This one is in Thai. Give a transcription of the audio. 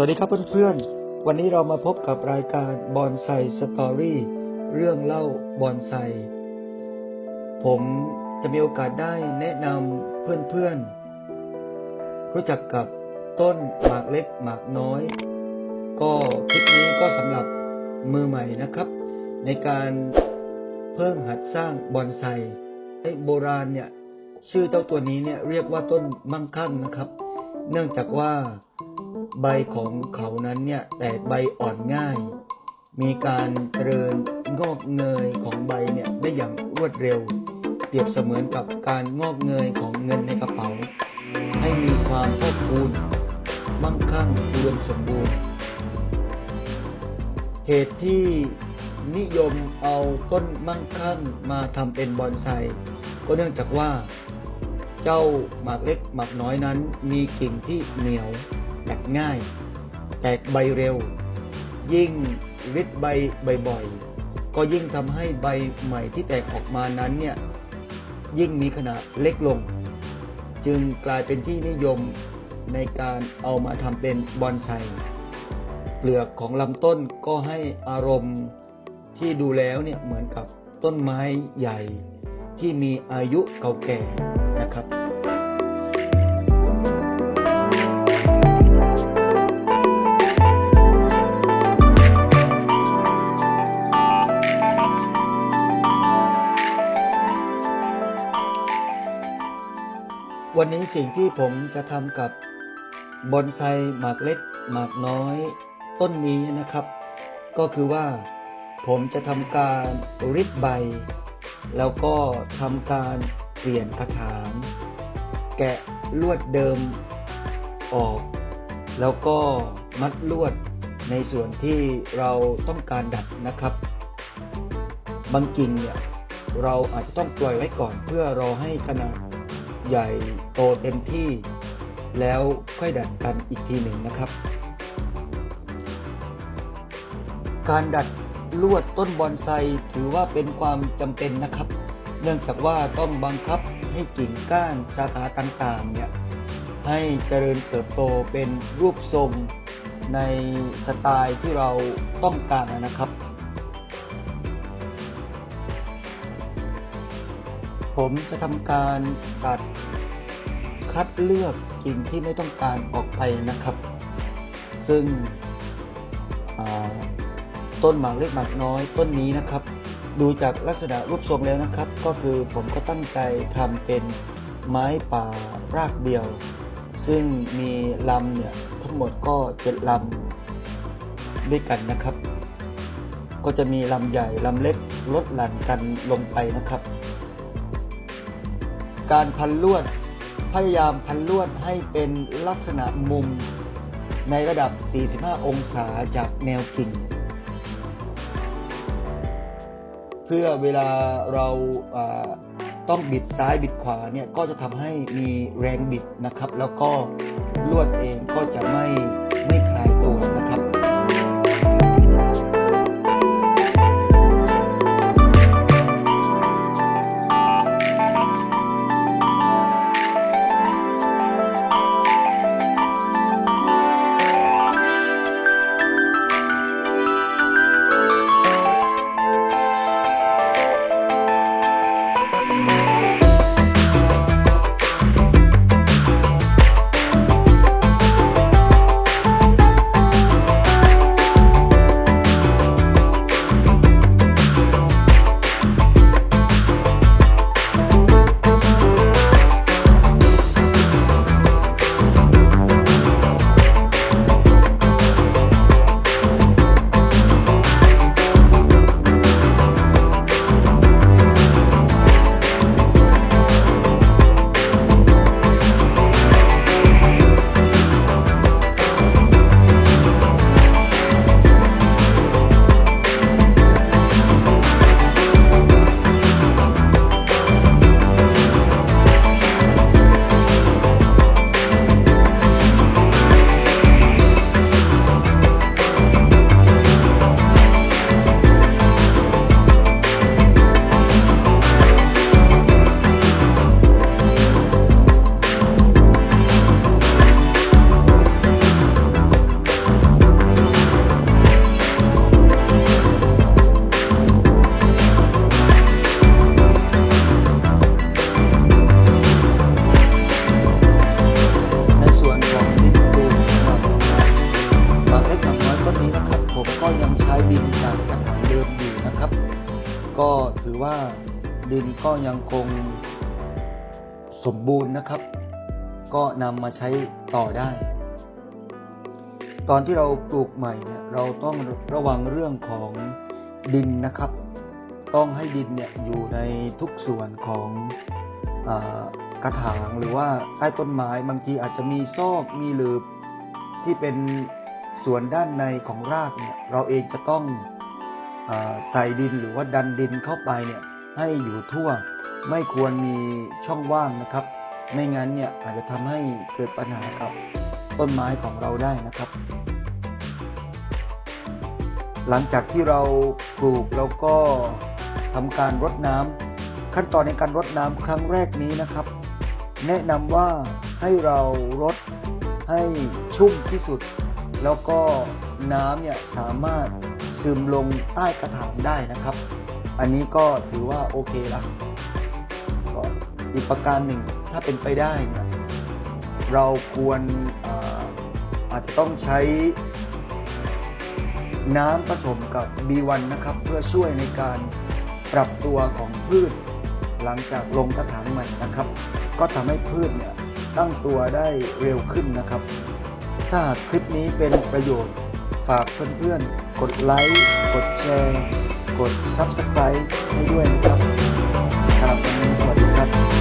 สวัสดีครับเพื่อนๆ วันนี้เรามาพบกับรายการบอนไซสตอรี่เรื่องเล่าบอนไซ ผมจะมีโอกาสได้แนะนำเพื่อนๆ รู้จักกับต้นหมากเล็กหมากน้อย ก็คลิปนี้ก็สำหรับมือใหม่นะครับ ในการเพิ่มหัดสร้างบอนไซโบราณเนี่ยชื่อเจ้าตัวนี้เนี่ยเรียกว่าต้นมั่งคั่งนะครับ เนื่องจากว่า ใบของเขานั้นเนี่ยแตกใบอ่อนง่าย มีการเจริญงอกเงยของใบเนี่ยได้อย่างรวดเร็ว เปรียบเสมือนกับการงอกเงยของเงินในกระเป๋า ให้มีความพอกพูนมั่งคั่งอุดมสมบูรณ์เหตุที่นิยมเอาต้นมั่งคั่งมาทำเป็นบอนไซก็เนื่องจากว่า เจ้าหมากเล็กหมากน้อยนั้นมีกิ่งที่เหนียว แตกง่าย แตกใบเร็ว ยิ่งริดใบบ่อยๆก็ยิ่งทำให้ใบใหม่ที่แตกออกมานั้นเนี่ยยิ่งมีขนาดเล็กลง จึงกลายเป็นที่นิยมในการเอามาทำเป็นบอนไซเปลือกของลำต้นก็ให้อารมณ์ที่ดูแล้วเนี่ยเหมือนกับต้นไม้ใหญ่ที่มีอายุเก่าแก่นะครับ วันนี้สิ่งที่ผมจะทำกับบอนไซหมากเล็กหมากน้อยต้นนี้นะครับ ก็คือว่าผมจะทำการริดใบ แล้วก็ทำการเปลี่ยนกระถาง แกะลวดเดิมออก แล้วก็มัดลวดในส่วนที่เราต้องการดัดนะครับ บางกิ่งเนี่ยเราอาจจะต้องปล่อยไว้ก่อนเพื่อรอให้ขนาด ใหญ่โตเต็มที่ แล้วค่อยดัดกันอีกทีหนึ่งนะครับ การดัดลวดต้นบอนไซถือว่าเป็นความจำเป็นนะครับ เนื่องจากว่าต้องบังคับให้กิ่งก้านสาขาต่างๆเนี่ยให้เจริญเติบโตเป็นรูปทรงในสไตล์ที่เราต้องการนะครับ ผมจะทำการตัดคัดเลือกกิ่งที่ไม่ต้องการออกไปนะครับ ซึ่งต้นหมากเล็กหมากน้อยต้นนี้นะครับ ดูจากลักษณะรูปทรงแล้วนะครับ ก็คือผมก็ตั้งใจทำเป็นไม้ป่ารากเดียว ซึ่งมีลำเนี่ยทั้งหมดก็เจ็ดลำด้วยกันนะครับ ก็จะมีลำใหญ่ลำเล็กลดหลั่นกันลงไปนะครับ การพันลวด พยายามพันลวดให้เป็นลักษณะมุม ในระดับ 45 องศาจากแนวกิ่ง เพื่อเวลาเราต้องบิดซ้ายบิดขวาเนี่ยก็จะทำให้มีแรงบิดนะครับ แล้วก็ลวดเองก็จะไม่ ก็ถือว่าดินก็ยังคงสมบูรณ์นะครับ ก็นำมาใช้ต่อได้ ตอนที่เราปลูกใหม่เนี่ยเราต้องระวังเรื่องของดินนะครับ ต้องให้ดินเนี่ยอยู่ในทุกส่วนของอกระถางหรือว่าใต้ต้นไม้บางทีอาจจะมีซอกมีหลืบที่เป็นส่วนด้านในของรากเนี่ยเราเองจะต้อง ใส่ดินหรือว่าดันดินเข้าไปเนี่ยให้อยู่ทั่ว ไม่ควรมีช่องว่างนะครับ ไม่งั้นเนี่ยอาจจะทำให้เกิดปัญหากับต้นไม้ของเราได้นะครับ หลังจากที่เราปลูกแล้วก็ทำการรดน้ำขั้นตอนในการรดน้ำครั้งแรกนี้นะครับ แนะนำว่าให้เรารดให้ชุ่มที่สุด แล้วก็น้ำเนี่ยสามารถ ซึมลงใต้กระถางได้นะครับ อันนี้ก็ถือว่าโอเคละก็อีกประการหนึ่งถ้าเป็นไปได้เนี่ยเราควรอาอาจจะต้องใช้น้ำผสมกับ B1 นะครับ เพื่อช่วยในการปรับตัวของพืช หลังจากลงกระถางใหม่นะครับ ก็ทำให้พืชเนี่ยตั้งตัวได้เร็วขึ้นนะครับ ถ้าคลิปนี้เป็นประโยชน์ ฝากเพื่อนๆ กดไลค์ กดแชร์ กด Subscribe ให้ด้วยนะครับสำหรับวันนี้ส